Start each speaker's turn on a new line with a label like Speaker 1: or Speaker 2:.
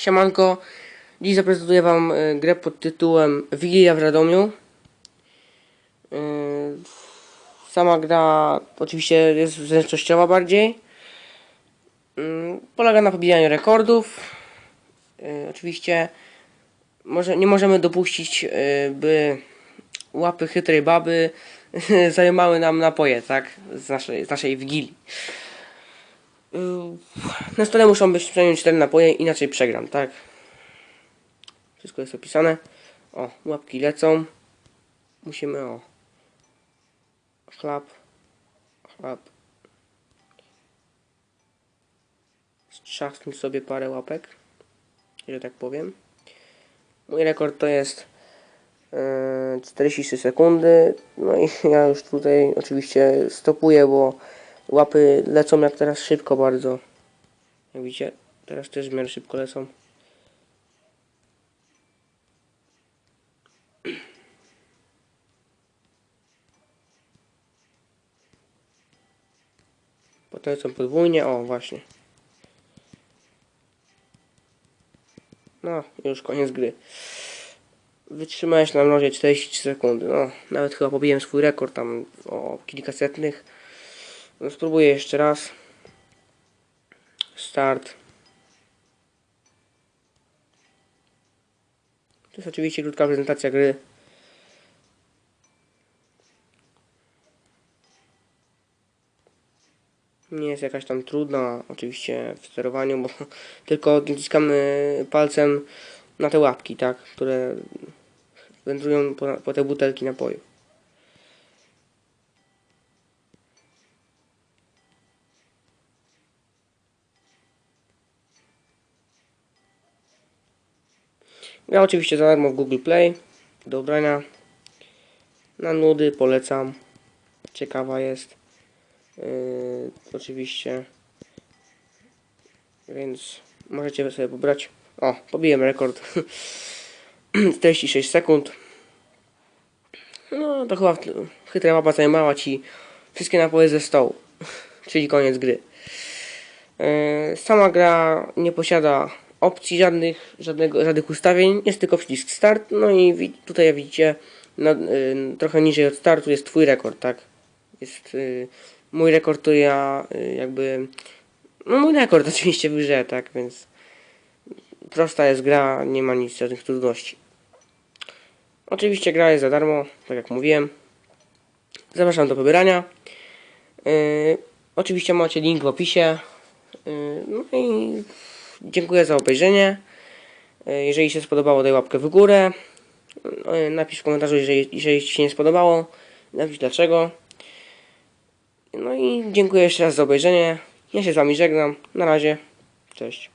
Speaker 1: Siemanko, dziś zaprezentuję Wam y, grę pod tytułem Wigilia w Radomiu. Y, Sama gra oczywiście jest zręcznościowa bardziej. Y, Polega na pobijaniu rekordów. Oczywiście może, nie możemy dopuścić, by łapy chytrej baby zajmowały nam napoje, tak? Z naszej, z naszej Wigilii. Y, Na stole muszą być przynajmniej 4 napoje, inaczej przegram, tak? Wszystko jest opisane. O, łapki lecą. Musimy o. Chlap. Chlap. Strzasnąć sobie parę łapek. Że tak powiem. Mój rekord to jest e, 43 sekundy. No i ja już tutaj oczywiście stopuję, bo łapy lecą jak teraz szybko bardzo. Jak widzicie, teraz też w miarę szybko lecą. Potem lecą podwójnie, o właśnie. No, już koniec gry. Wytrzymałeś na mrozie 43 sekundy. No, nawet chyba pobiłem swój rekord tam o kilkasetnych. Spróbuję jeszcze raz. Start. To jest oczywiście krótka prezentacja gry. Nie jest jakaś tam trudna, oczywiście w sterowaniu, bo tylko naciskamy palcem na te łapki, tak, które wędrują po, po te butelki napoju. Ja oczywiście za darmo w Google Play do obrania. Na nudy polecam. Ciekawa jest. Yy, oczywiście. Więc możecie sobie pobrać. O, pobiłem rekord. 46 sekund. No to chyba chytra mapa zajmowała ci wszystkie napoje ze stołu. Czyli koniec gry. Yy, sama gra nie posiada opcji żadnych, żadnego, żadnych ustawień, jest tylko przycisk start, no i tutaj jak widzicie, na, y, trochę niżej od startu jest twój rekord, tak? Jest y, mój rekord to ja y, jakby, no mój rekord oczywiście w grze, tak, więc prosta jest gra, nie ma nic, żadnych trudności. Oczywiście gra jest za darmo, tak jak mówiłem. Zapraszam do pobierania. Yy, oczywiście macie link w opisie. Yy, no i dziękuję za obejrzenie. Yy, jeżeli się spodobało, daj łapkę w górę. Yy, napisz w komentarzu, jeżeli, jeżeli Ci się nie spodobało. Napisz dlaczego. No i dziękuję jeszcze raz za obejrzenie. Ja się z Wami żegnam. Na razie. Cześć.